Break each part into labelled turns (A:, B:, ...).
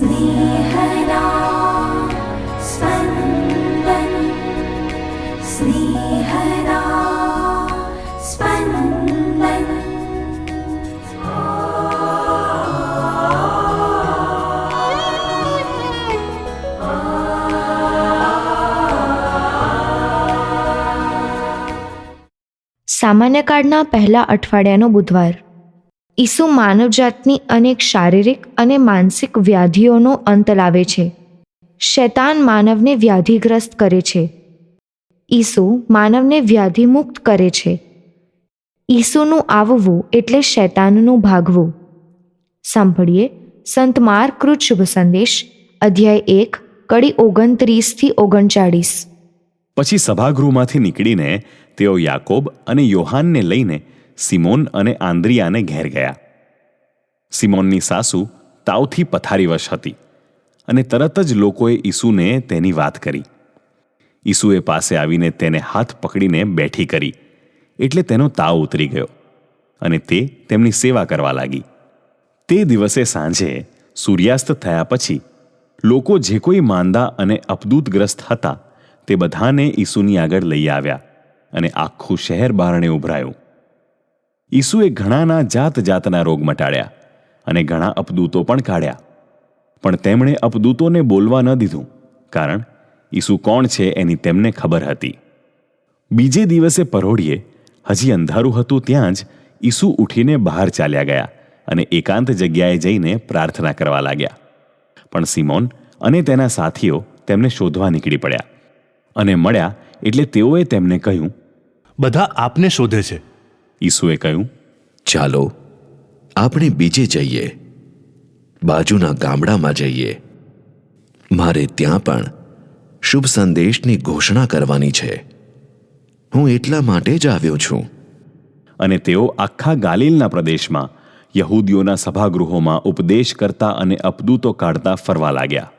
A: स्नेहदा स्पन्दन् स्नेहदा स्पन्दन्
B: સામાન્ય કાળના પહેલા અઠવાડિયાનો બુધવાર ઈસુ માનવજાતની અનેક શારીરિક અને માનસિક વ્યાધિઓનો અંત લાવે છે. શૈતાન માનવને વ્યાધિગ્રસ્ત કરે છે. ઈસુ માનવને વ્યાધિમુક્ત કરે છે. ઈસુનું આવવું એટલે શૈતાનનું ભાગવું. સાંભળીએ સંત માર્કૃત શુભ સંદેશ, અધ્યાય એક, કડી ઓગણત્રીસથી ઓગણચાળીસ.
C: પછી સભાગૃહમાંથી નીકળીને તેઓ યાકોબ અને યોહાનને લઈને સિમોન અને આંદ્રિયાને ઘેર ગયા. સિમોનની સાસુ તાવથી પથારીવશ હતી અને તરત જ લોકોએ ઈસુને તેની વાત કરી. ઈસુએ પાસે આવીને તેને હાથ પકડીને બેઠી કરી, એટલે તેનો તાવ ઉતરી ગયો અને તે તેમની સેવા કરવા લાગી. તે દિવસે સાંજે સૂર્યાસ્ત થયા પછી લોકો જે કોઈ માંદા અને અપદૂતગ્રસ્ત હતા તે બધાને ઈસુની આગળ લઈ આવ્યા અને આખું શહેર બારણે ઉભરાયું. ઈસુએ ઘણાના જાત જાતના રોગ મટાડ્યા અને ઘણા અપદૂતો પણ કાઢ્યા. પણ તેમણે અપદૂતોને બોલવા ન દીધું, કારણ ઈસુ કોણ છે એની તેમને ખબર હતી. બીજે દિવસે પરોઢીએ હજી અંધારું હતું ત્યાં જ ઈસુ ઉઠીને બહાર ચાલ્યા ગયા અને એકાંત જગ્યાએ જઈને પ્રાર્થના કરવા લાગ્યા. પણ સિમોન અને તેના સાથીઓ તેમને શોધવા નીકળી પડ્યા અને મળ્યા એટલે તેઓએ તેમને કહ્યું,
D: બધા આપને શોધે છે.
C: ઈસુએ કહ્યું
E: ચાલો આપણે બીજે જઈએ. બાજુના ગામડામાં જઈએ. મારે ત્યાં પણ શુભ સંદેશની ઘોષણા કરવાની છે. હું એટલા માટે જ આવ્યો છું.
C: અને તેઓ આખા ગાલિલના પ્રદેશમાં યહૂદીઓના સભાગૃહોમાં ઉપદેશ કરતા અને અપદૂતો કાઢતા ફરવા લાગ્યા.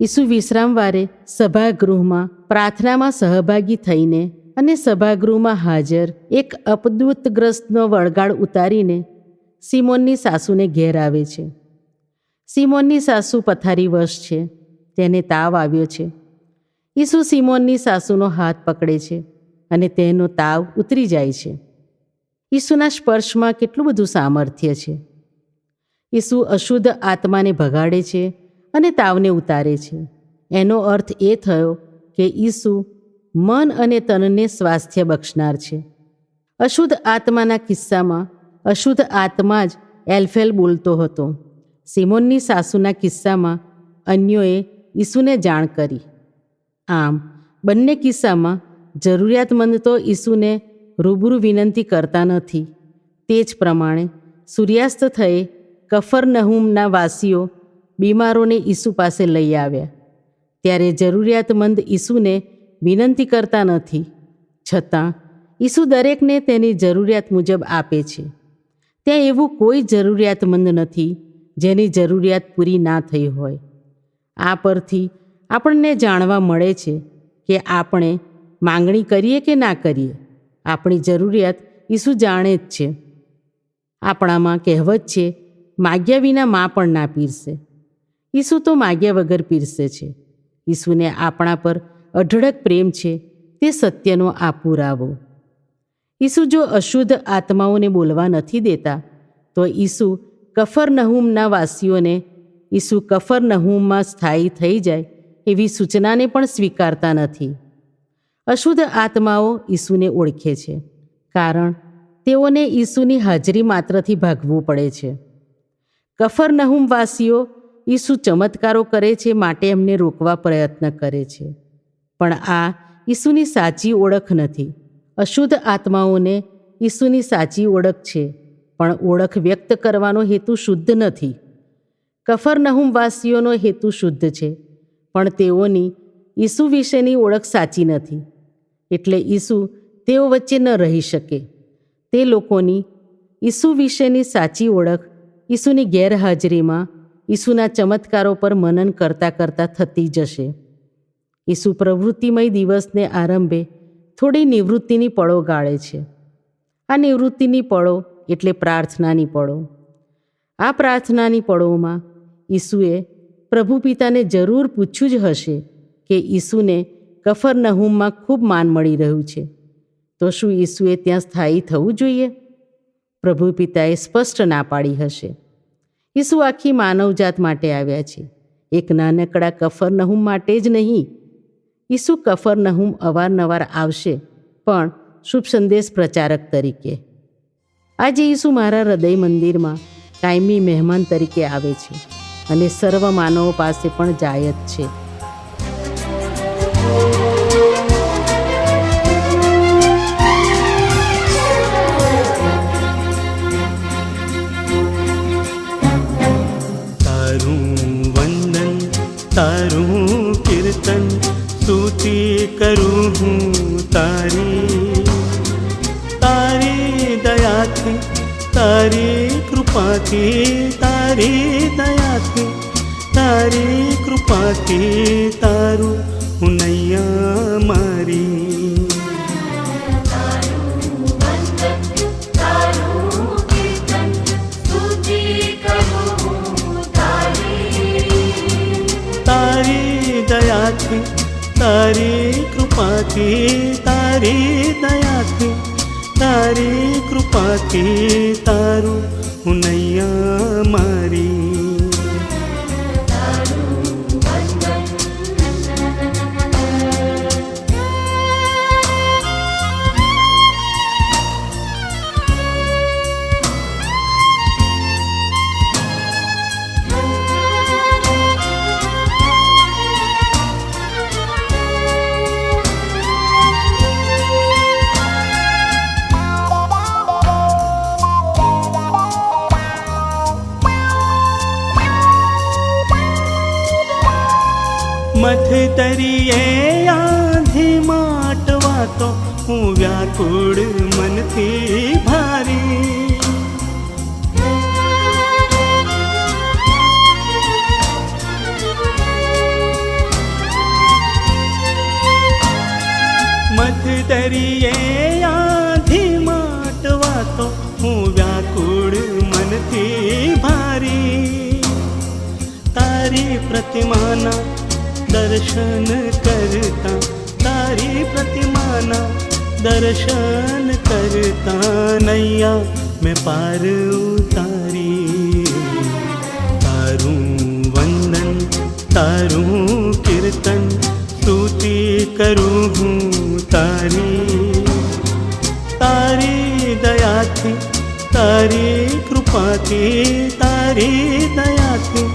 F: ઈસુ વિશ્રામવારે સભાગૃહમાં પ્રાર્થનામાં સહભાગી થઈને અને સભાગૃહમાં હાજર એક અપદૂતગ્રસ્તનો વળગાડ ઉતારીને સિમોનની સાસુને ઘેર આવે છે. સિમોનની સાસુ પથારી વશ છે, તેને તાવ આવ્યો છે. ઈસુ સિમોનની સાસુનો હાથ પકડે છે અને તેનો તાવ ઉતરી જાય છે. ઈસુના સ્પર્શમાં કેટલું બધું સામર્થ્ય છે. ઈસુ અશુદ્ધ આત્માને ભગાડે છે અને તાવને ઉતારે છે. એનો અર્થ એ થયો કે ઈસુ મન અને તનને સ્વાસ્થ્ય બક્ષનાર છે. અશુદ્ધ આત્માના કિસ્સામાં અશુદ્ધ આત્મા જ એલ્ફેલ બોલતો હતો. સિમોનની સાસુના કિસ્સામાં અન્યોએ ઈસુને જાણ કરી. આમ, બંને કિસ્સામાં જરૂરિયાતમંદ તો ઈસુને રૂબરૂ વિનંતી કરતા નથી. તે જ પ્રમાણે સૂર્યાસ્ત થયે કફરનહુમના વાસીઓ બીમારોને ઈસુ પાસે લઈ આવ્યા. ત્યારે જરૂરિયાતમંદ ઈસુને વિનંતી કરતા નથી. છતાં, ઈસુ દરેકને તેની જરૂરિયાત મુજબ આપે છે. ત્યાં એવું કોઈ જરૂરિયાતમંદ નથી, જેની જરૂરિયાત પૂરી ના થઈ હોય. આ પરથી આપણને જાણવા મળે છે કે આપણે માંગણી કરીએ કે ના કરીએ. આપણી જરૂરિયાત ઈસુ જાણે જ છે. આપણામાં કહેવત છે, માગ્યા વિના મા પણ ના પીરસે. ઈસુ તો માગ્યા વગર પીરસે છે. ઈસુને આપણા પર અઢળક પ્રેમ છે, તે સત્યનો આ પુરાવો ઈસુ જો અશુદ્ધ આત્માઓને બોલવા નથી દેતા, તો ઈસુ કફરનહુમના વાસીઓને, ઈસુ કફરનહુમમાં સ્થાયી થઈ જાય એવી સૂચનાને પણ સ્વીકારતા નથી. અશુદ્ધ આત્માઓ ઈસુને ઓળખે છે, કારણ તેઓને ઈસુની હાજરી માત્રથી ભાગવું પડે છે. કફરનહૂમ વાસીઓ શું ચમત્કારો કરે છે માટે એમને રોકવા પ્રયત્ન કરે છે. પણ આ ઈસુની સાચી ઓળખ નથી. અશુદ્ધ આત્માઓને ઈસુની સાચી ઓળખ છે, પણ ઓળખ વ્યક્ત કરવાનો હેતુ શુદ્ધ નથી. કફરનહુમવાસીઓનો હેતુ શુદ્ધ છે, પણ તેઓની ઈસુ વિશેની ઓળખ સાચી નથી. એટલે ઈસુ તેઓ વચ્ચે ન રહી શકે. તે લોકોની ઈસુ વિશેની સાચી ઓળખ ઈસુની ગેરહાજરીમાં ઈસુના ચમત્કારો પર મનન કરતાં કરતાં થતી જશે. ઈસુ પ્રવૃત્તિમય દિવસને આરંભે થોડી નિવૃત્તિની પળો ગાળે છે. આ નિવૃત્તિની પળો એટલે પ્રાર્થનાની પળો. આ પ્રાર્થનાની પળોમાં ઈસુએ પ્રભુ પિતાને જરૂર પૂછ્યું જ હશે કે ઈસુને કફરનહુમમાં ખૂબ માન મળી રહ્યું છે. તો શું ઈસુએ ત્યાં સ્થાયી થવું જોઈએ? પ્રભુ પિતાએ સ્પષ્ટ ના પાડી હશે. ઈસુ આખી માનવજાત માટે આવ્યા છે. એક નાનકડા કફરનહુમ માટે જ નહીં. ઈસુ કફરનહુમ અવારનવાર આવશે, પણ શુભ સંદેશ પ્રચારક તરીકે. આજે ઈસુ મારા હૃદય મંદિરમાં કાયમી મહેમાન તરીકે આવે છે અને સર્વ માનવો પાસે પણ જાય જ છે.
G: સ્તુતિ કરું હું તારી તારી દયાથી તારી કૃપાથી તારી દયાથી તારી કૃપાથી તારું હું નૈયા મારી તારી કૃપાથી તારી દયાથી તારી કૃપાથી તારું હું નૈયા મારી. તરીએ આંધી માટવા તો હું વ્યાકુળ મનથી ભારી. મધ દરિયે આંધી માટવા તો હું વ્યાકુળ મનથી ભારી. તારી પ્રતિમાના દર્શન કરતા તારી પ્રતિમાના દર્શન કરતા નૈયા મેં પાર ઉતારી તારું વંદન તારું કીર્તન સ્તુતિ કરું હું તારી તારી દયાથી તારી કૃપાથી તારી દયાથી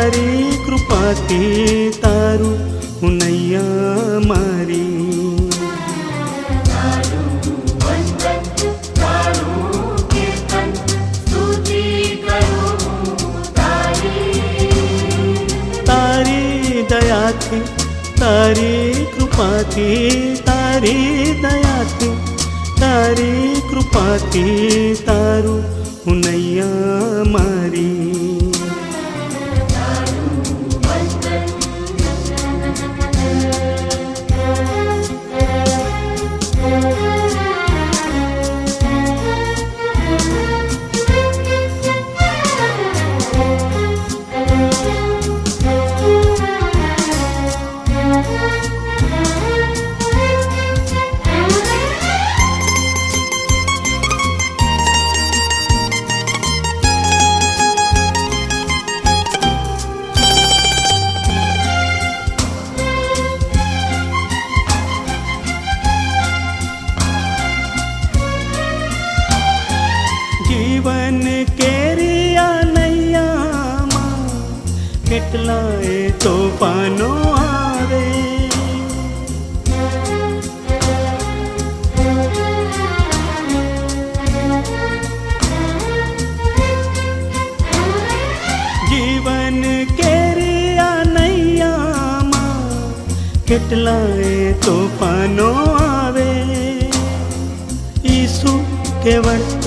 G: તારી કૃપાથી તારું હું નૈયા મારી. તારી દયાથી, તારી કૃપાથી, તારી દયાથી, તારી કૃપાથી તારું હું નૈયા મારી.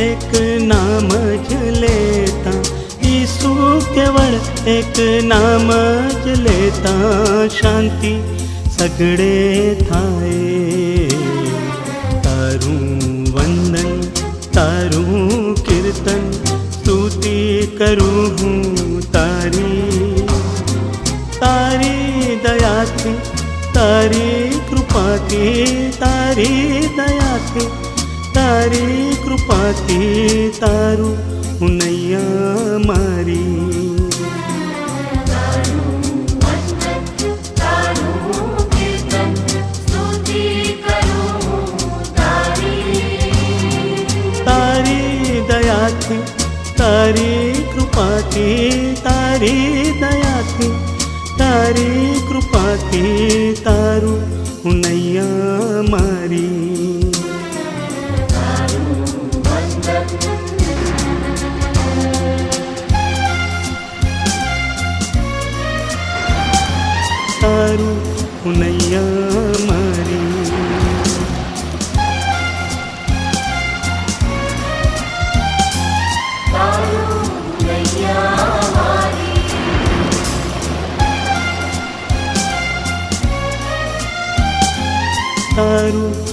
G: એક નામ જ લેતા, ઈસુ કેવળ એક નામ જ લેતા, શાંતિ સગડે થાય. તારું વંદન, તારું કીર્તન, સ્તુતિ કરું હું તારી. તારી દયાથી, તારી કૃપાથી, તારી દયાથી તારી કૃપાથી તારું હું નૈયા મારી. તારી દયાથી, તારી કૃપાથી, તારી દયાથી, તારી કૃપાથી તારું હું નૈયા મારી. તારું હું નૈયા મારી તારું હું નૈયા મારી